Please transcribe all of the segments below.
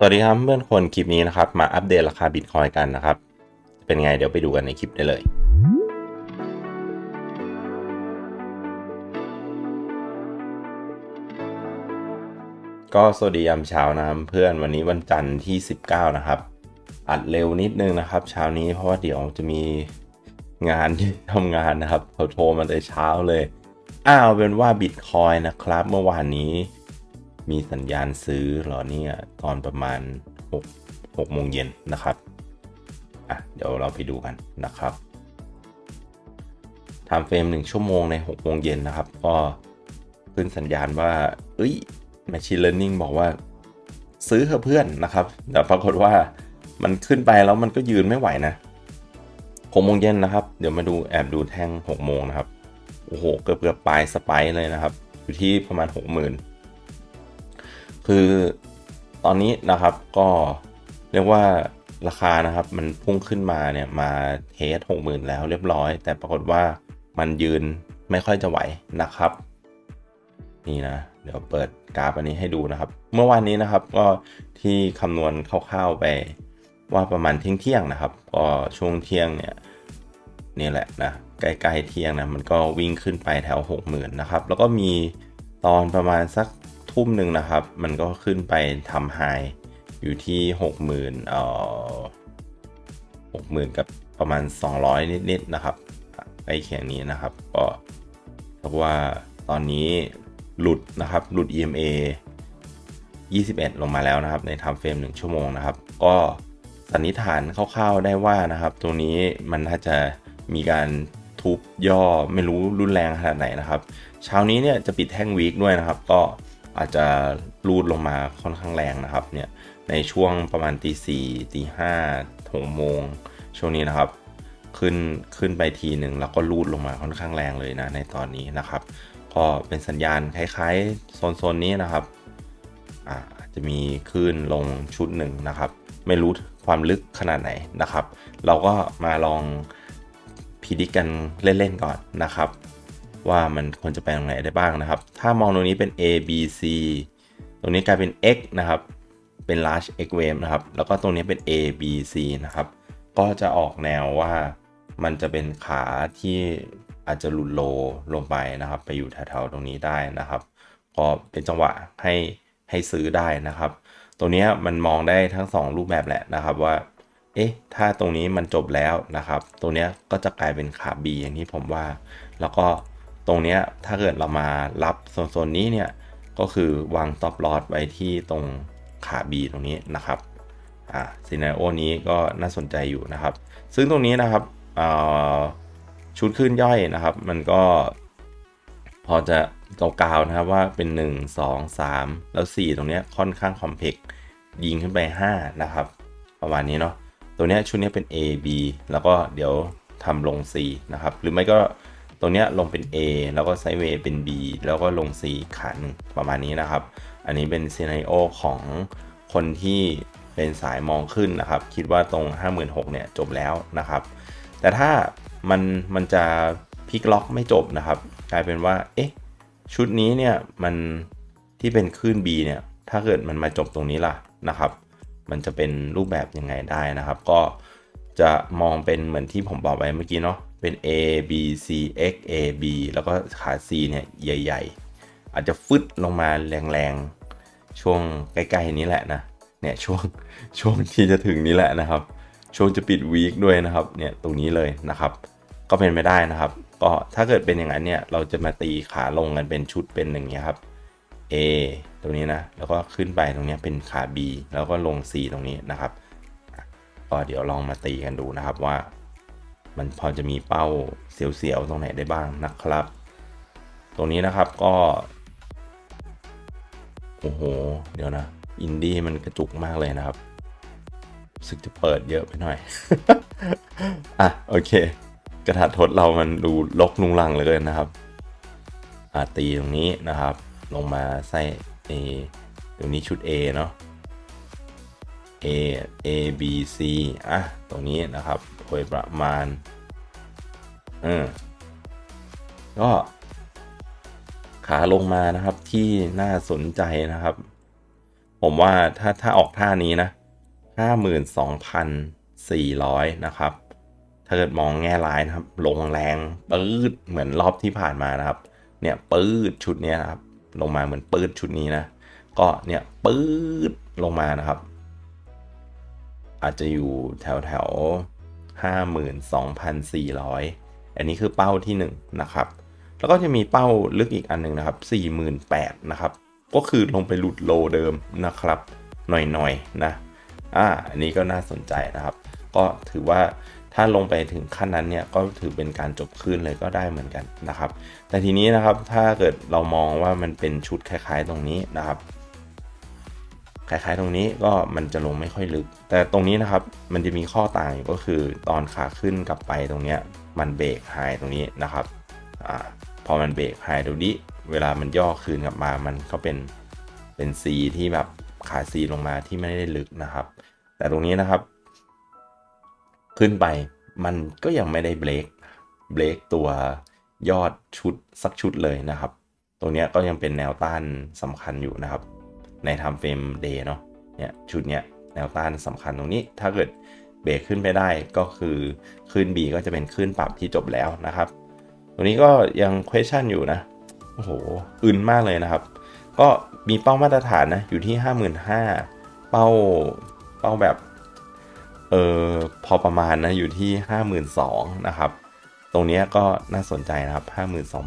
สวัสดีครับเพื่อนคนคลิปนี้นะครับมาอัปเดตราคาบิตคอยกันนะครับ เป็นไงเดี๋ยวไปดูกันในคลิปได้เลยก็สวัสดียามเช้านะครับเพื่อนวันนี้วันจันทร์ที่ 19 นะครับ อัดเร็วนิดนึงนะครับ เช้านี้เพราะว่าเดี๋ยวจะมีงานที่ทำงานนะครับเขาโทรมาแต่เช้าเลย อ้าวเป็นว่าบิตคอยนะครับ เมื่อวานนี้ มีสัญญาณซื้อหรอเนี่ยตอนประมาณ6 6โมงเย็นนะครับอะเดี๋ยวเราไปดูกันนะครับทำเฟรม1ชั่วโมงใน6โมงเย็นนะครับ ก็ขึ้นสัญญาณว่าเอ้ย Machine Learning บอกว่าซื้อเถอะเพื่อนนะครับ แต่ปรากฏว่ามันขึ้นไปแล้วมันก็ยืนไม่ไหวนะ6โมงเย็นนะครับ เดี๋ยวมาดูแอบดูแท่ง6โมงนะครับ โอ้โห เกือบเกือบปลายสไปเลยนะครับ อยู่ที่ประมาณ 60,000 คือตอนนี้นะครับก็เรียกว่าราคานะครับมันพุ่งขึ้นมาเนี่ยมาเทสหกหมื่นแล้วเรียบร้อย แต่ปรากฏว่ามันยืนไม่ค่อยจะไหวนะครับ นี่นะ เดี๋ยวเปิดกราฟอันนี้ให้ดูนะครับ เมื่อวานนี้นะครับก็ที่คำนวณคร่าวๆไปว่าประมาณเที่ยงเที่ยงๆนะครับก็ช่วงเที่ยงเนี่ยนี่แหละนะใกล้ๆเที่ยงนะมันก็วิ่งขึ้นไปแถว 60,000นะครับแล้วก็มีตอนประมาณสัก ทุ่มหนึ่งนะครับ มันก็ขึ้นไปทำไฮอยู่ที่ 60,000เอ่อ60,000 กับประมาณ 200 นิดๆนะครับใกล้เคียงนี้นะครับ ก็เพราะว่าตอนนี้หลุดนะครับ หลุด EMA 21 ลงมาแล้วนะครับ ใน time frame 1ชั่วโมงนะครับ ก็สันนิษฐานคร่าวๆได้ว่านะครับตรงนี้มันน่าจะมีการทุบย่อไม่รู้รุนแรงขนาดไหนนะครับ เช้านี้เนี่ยจะปิดแท่งวีคด้วยนะครับ ก็ อาจจะรูดลงมาค่อนข้างแรงนะครับเนี่ยในช่วงประมาณตีสี่ตีห้าหกโมงช่วงนี้นะครับขึ้นขึ้นไปทีหนึ่งแล้วก็รูดลงมาค่อนข้างแรงเลยนะในตอนนี้นะครับ ก็เป็นสัญญาณคล้ายๆโซนๆนี้นะครับอาจจะมีคลื่นลงชุดหนึ่งนะครับ ไม่รู้ความลึกขนาดไหนนะครับ เราก็มาลองพิจิกันเล่นๆก่อนนะครับ ว่ามันควรจะไปตรงไหนได้บ้างนะครับ ถ้ามองตรงนี้เป็น A B C ตรงนี้กลายเป็น X นะครับ เป็น large X wave นะครับ แล้วก็ตรงนี้เป็น A B C นะครับ ก็จะออกแนวว่ามันจะเป็นขาที่อาจจะหลุดโลลงไปนะครับ ไปอยู่แถวๆตรงนี้ได้นะครับ ก็เป็นจังหวะให้ให้ซื้อได้นะครับ ตรงนี้มันมองได้ทั้ง 2 รูปแบบแหละนะครับว่า เอ๊ะ ถ้าตรงนี้มันจบแล้วนะครับ ตรงนี้ก็จะกลายเป็นขา B อย่างที่ผมว่า แล้วก็ ตรงนี้ถ้าเกิดเรามารับโซนนี้เนี่ยก็คือวาง stop loss ไว้ที่ตรงขา B ตรงนี้นะครับอ่าซีนาโอนี้ก็น่าสนใจอยู่นะครับ ซึ่งตรงนี้นะครับชุดขึ้นย่อยนะครับ มันก็ พอจะกาวๆนะครับว่าเป็น 1 2 3 แล้ว 4 ตรงนี้ค่อนข้างคอมเพล็กยิงขึ้นไป 5 นะครับ ประมาณนี้เนาะตัวนี้ชุดนี้เป็น A B แล้วก็เดี๋ยวทำลง C นะครับ หรือไม่ก็ ตรงนี้ลงเป็น A แล้วก็ไซด์เวย์เป็น B แล้วก็ลง C ขาหนึ่งประมาณนี้นะครับ อันนี้เป็นซีนาริโอของคนที่เป็นสายมองขึ้นนะครับ คิดว่าตรง 56,000เนี่ยจบแล้วนะครับ แต่ถ้ามันมันจะพลิกล็อกไม่จบนะครับ กลายเป็นว่า เอ๊ะ ชุดนี้เนี่ยมันที่เป็นคลื่น B เนี่ยถ้าเกิดมันมาจบตรงนี้ล่ะนะครับ มันจะเป็นรูปแบบยังไงได้นะครับ ก็จะมองเป็นเหมือนที่ผมบอกไว้เมื่อกี้เนาะ เป็น A B C X A B แล้วก็ขา C เนี่ยใหญ่ ๆ อาจจะฟึดลงมาแรงๆ ช่วงใกล้ๆนี้แหละนะ เนี่ยช่วงช่วงที่จะถึงนี้แหละนะครับ ช่วงจะปิดวีคด้วยนะครับ เนี่ยตรงนี้เลยนะครับ ก็เป็นไม่ได้นะครับ ก็ถ้าเกิดเป็นอย่างนั้นเนี่ย เราจะมาตีขาลงกันเป็นชุดเป็นอย่างเงี้ยครับ A ตรงนี้นะ แล้วก็ขึ้นไปตรงนี้เป็นขา B แล้วก็ลง C ตรงนี้นะครับ ก็เดี๋ยวลองมาตีกันดูนะครับว่า มันพอจะมีเป้าเสียวๆตรงไหนได้บ้างนะครับ ตรงนี้นะครับก็ โอ้โห เดี๋ยวนะ อินดี้มันกระจุกมากเลยนะครับสึกจะเปิดเยอะไปหน่อย อะ โอเค กระถาทดเรามันดูลกลุงลังเลยเกินนะครับอะตีตรงนี้นะครับ ลงมาใส่เอตรงนี้ชุด A เนาะ A A B C อะ ตรงนี้นะครับโดยประมาณเออก็ขาลงมานะครับที่น่าสนใจนะครับ ผมว่าถ้าถ้าออกท่านี้นะ52,400 นะครับ ถ้าเกิดมองแง่ร้ายนะครับ ลงแรงปื๊ดเหมือนรอบที่ผ่านมานะครับ เนี่ยปื๊ดชุดนี้นะครับ ลงมาเหมือนปื๊ดชุดนี้นะ ก็เนี่ยปื๊ดลงมานะครับ อาจจะอยู่แถวแถว52,400 อันนี้คือเป้าที่1นงนะครับ แล้วก็จะมีเป้าลึกอีกอันหนึ่งนะครับ 48,000นะครับ ก็คือลงไปหลุดโลเดิมนะครับ หน่อยๆนนะอ่าอันนี้ก็น่าสนใจนะครับ ก็ถือว่าถ้าลงไปถึงขั้นนั้นเนี่ยก็ถือเป็นการจบขึ้นเลยก็ได้เหมือนกันนะครับ แต่ทีนี้นะครับถ้าเกิดเรามองว่ามันเป็นชุดคล้ายๆตรงนี้นะครับ คล้ายๆ ตรงนี้ก็มันจะลงไม่ค่อยลึก แต่ตรงนี้นะครับมันจะมีข้อต่างอยู่ก็คือตอนขาขึ้นกลับไปตรงเนี้ยมันเบรกไฮตรงนี้นะครับอ่าพอมันเบรกไฮตรงนี้เวลามันย่อคืนกลับมา มันก็เป็นเป็น C ที่แบบขา C ลงมาที่ไม่ได้ลึกนะครับ แต่ตรงนี้นะครับ ขึ้นไปมันก็ยังไม่ได้เบรกเบรกตัวยอดชุดสักชุดเลยนะครับ ตรงเนี้ยก็ยังเป็นแนวต้านสำคัญอยู่นะครับ ในทำเฟรมเดย์เนาะเนี่ยชุดเนี้ยแนวต้านสำคัญตรงนี้ ถ้าเกิดเบรกขึ้นไปได้ก็คือขึ้น B ก็จะเป็นขึ้นปรับที่จบแล้วนะครับ ตรงนี้ก็ยัง question อยู่นะโอ้โหอึนมากเลยนะครับ ก็มีเป้ามาตรฐานนะอยู่ที่ 55,000 เป้าเป้าแบบเออพอประมาณนะอยู่ที่ 52,000นะครับตรงนี้ก็น่าสนใจนะครับ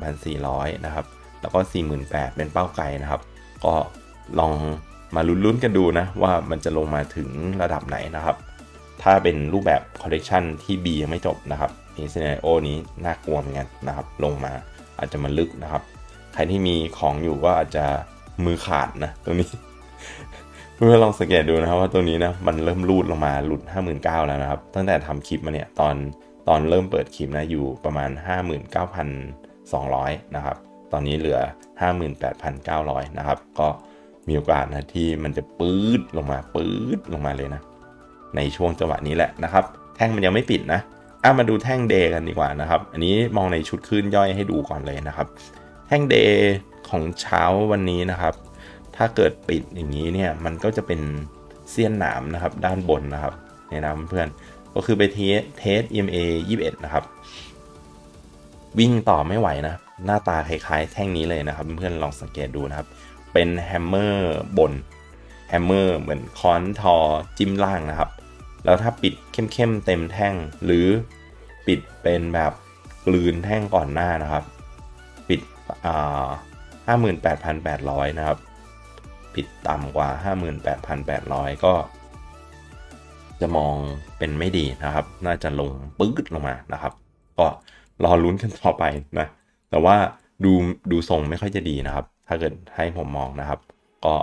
52,400 นะครับ แล้วก็ 48,000 เป็นเป้าไกลนะครับ ก็ ลองมาลุ้นๆกันดูนะ ว่ามันจะลงมาถึงระดับไหนนะครับ ถ้าเป็นรูปแบบคอลเลกชันที่ B ยังไม่จบนะครับนี่ซีนโอนี้น่ากลัวเหมือนกันนะครับ ลงมาอาจจะมาลึกนะครับ ใครที่มีของอยู่ก็อาจจะมือขาดนะตรงนี้เพื่อลองสังเกตดูนะครับว่าตัวนี้นะมันเริ่มรูดลงมาหลุด 59,000 แล้วนะครับ ตั้งแต่ทำคลิปมาเนี่ยตอนตอนเริ่มเปิดคลิปนะอยู่ประมาณ 59,200 นะครับ ตอนนี้เหลือ 58,900 นะครับ ก็ มีโอกาสนะที่มันจะปื๊ดลงมาปื๊ดลงมาเลยนะ ในช่วงจังหวะนี้แหละนะครับ แท่งมันยังไม่ปิดนะอะมาดูแท่งเดกันดีกว่านะครับ อันนี้มองในชุดขึ้นย่อยให้ดูก่อนเลยนะครับ แท่งเดของเช้าวันนี้นะครับ ถ้าเกิดปิดอย่างนี้เนี่ยมันก็จะเป็นเสี้ยนหนามนะครับ ด้านบนนะครับเนี่นะเพื่อนก็คือไปเทสเทส EMA 21 นะครับ วิ่งต่อไม่ไหวนะ หน้าตาคล้ายๆ แท่งนี้เลยนะครับ เพื่อนลองสังเกตดูนะครับ เป็นแฮมเมอร์บนแฮมเมอร์เหมือนค้อนทอจิ้มล่างนะครับ แล้วถ้าปิดเข้มๆเต็มแท่ง หรือปิดเป็นแบบกลืนแท่งก่อนหน้านะครับ ปิดอ่าห้าหมื่นแปดพันแปดร้อยนะครับ ปิดต่ำกว่าห้าหมื่นแปดพันแปดร้อยก็จะมองเป็นไม่ดีนะครับ น่าจะลงปื๊ดลงมานะครับ ก็รอลุ้นกันต่อไปนะ แต่ว่าดูดูทรงไม่ค่อยจะดีนะครับ ถ้าเกิดให้ผมมองนะครับ ก็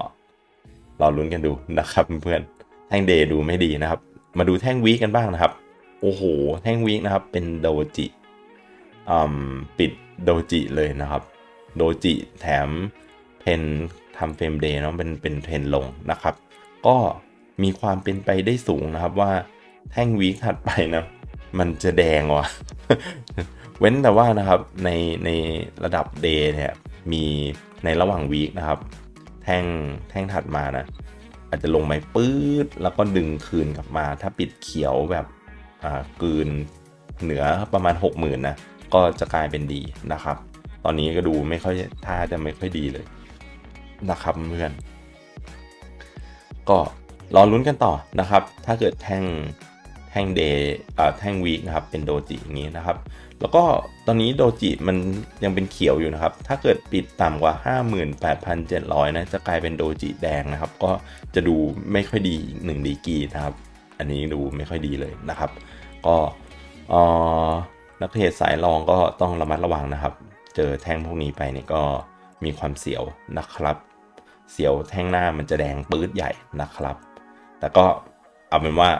รอลุ้นกันดูนะครับเพื่อนแท่งเดย์ดูไม่ดีนะครับ มาดูแท่งวีกันบ้างนะครับ โอ้โห แท่งวีคนะครับ เป็นโดจิปิดโดจิเลยนะครับ โดจิแถมเพนทำเฟรมเดย์เนาะเป็นเป็นเทรนลงนะครับ ก็มีความเป็นไปได้สูงนะครับว่าแท่งวีคถัดไปนะ มันจะแดงว่ะ เว้นแต่ว่านะครับในในระดับเดย์เนี่ยมีในระหว่างวีคนะครับ แท่งแท่งถัดมานะอาจจะลงไปปื๊ดแล้วก็ดึงคืนกลับมา ถ้าปิดเขียวแบบอ่ากืนเหนือประมาณ 60,000นะก็จะกลายเป็นดีนะครับ ตอนนี้ก็ดูไม่ค่อยท่าจะไม่ค่อยดีเลยนะครับเพื่อนก็รอลุ้นกันต่อนะครับ ถ้าเกิดแท่ง ท่งเดย์แท่งวีคนะครับเป็นโดจิอย่างนี้นะครับ แล้วก็ตอนนี้โดจิมันยังเป็นเขียวอยู่นะครับ ถ้าเกิดปิดต่ำกว่า 58,700 นะ จะกลายเป็นโดจิแดงนะครับ ก็จะดูไม่ค่อยดีอีกหนึ่งดีกีนะครับ อันนี้ดูไม่ค่อยดีเลยนะครับ ก็อ่อนักเทรดสายรองก็ต้องระมัดระวังนะครับ เจอแท่งพวกนี้ไปเนี่ยก็มีความเสียวนะครับ เสียวแท่งหน้ามันจะแดงปื๊ดใหญ่นะครับ แต่ก็เอาเป็นว่า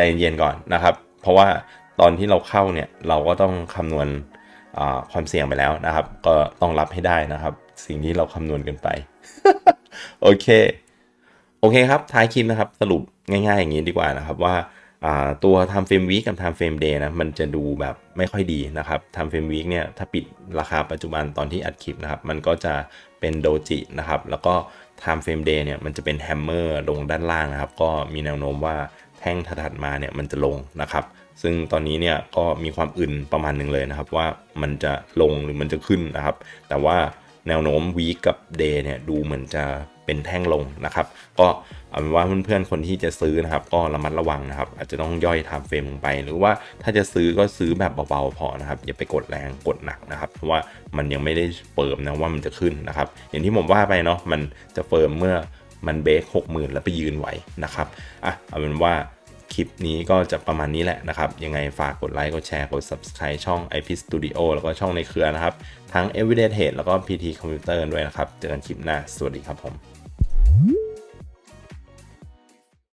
ใจเย็นๆก่อนนะครับ เพราะว่าตอนที่เราเข้าเนี่ยเราก็ต้องคำนวณความเสี่ยงไปแล้วนะครับ ก็ต้องรับให้ได้นะครับ สิ่งที่เราคำนวณกันไป โอเค โอเคครับ ท้ายคลิปนะครับ สรุปง่าย ๆ อย่างนี้ดีกว่านะครับว่าตัว time frame week กับ time frame day นะมันจะดูแบบไม่ค่อยดีนะครับ time frame week เนี่ยถ้าปิดราคาปัจจุบันตอนที่อัดคลิปนะครับ มันก็จะเป็นโดจินะครับ แล้วก็ time frame day เนี่ยมันจะเป็นแฮมเมอร์ลงด้านล่างนะครับ ก็มีแนวโน้มว่า แท่งถัดมาเนี่ยมันจะลงนะครับ ซึ่งตอนนี้เนี่ยก็มีความอื่นประมาณหนึ่งเลยนะครับ ว่ามันจะลงหรือมันจะขึ้นนะครับ แต่ว่าแนวโน้มวีกับเดย์เนี่ยดูเหมือนจะเป็นแท่งลงนะครับ ก็เอาเป็นว่าเพื่อนๆคนที่จะซื้อนะครับ ก็ระมัดระวังนะครับ อาจจะต้องย่อยไทม์เฟรมลงไป หรือว่าถ้าจะซื้อก็ซื้อแบบเบาๆพอนะครับ อย่าไปกดแรงกดหนักนะครับ เพราะว่ามันยังไม่ได้เฟิร์มนะว่ามันจะขึ้นนะครับ อย่างที่ผมว่าไปเนาะมันจะเฟิร์มเมื่อ มันเบรกหกหมื่นแล้วไปยืนไหวนะครับอะเอาเป็นว่าคลิปนี้ก็จะประมาณนี้แหละนะครับ ยังไงฝากกดไลค์กดแชร์กด Subscribe ช่อง IP Studio แล้วก็ช่องในเครือนะครับ ทั้ง Everyday Trade แล้วก็ PT Computer ด้วยนะครับ เจอกันคลิปหน้า สวัสดีครับผม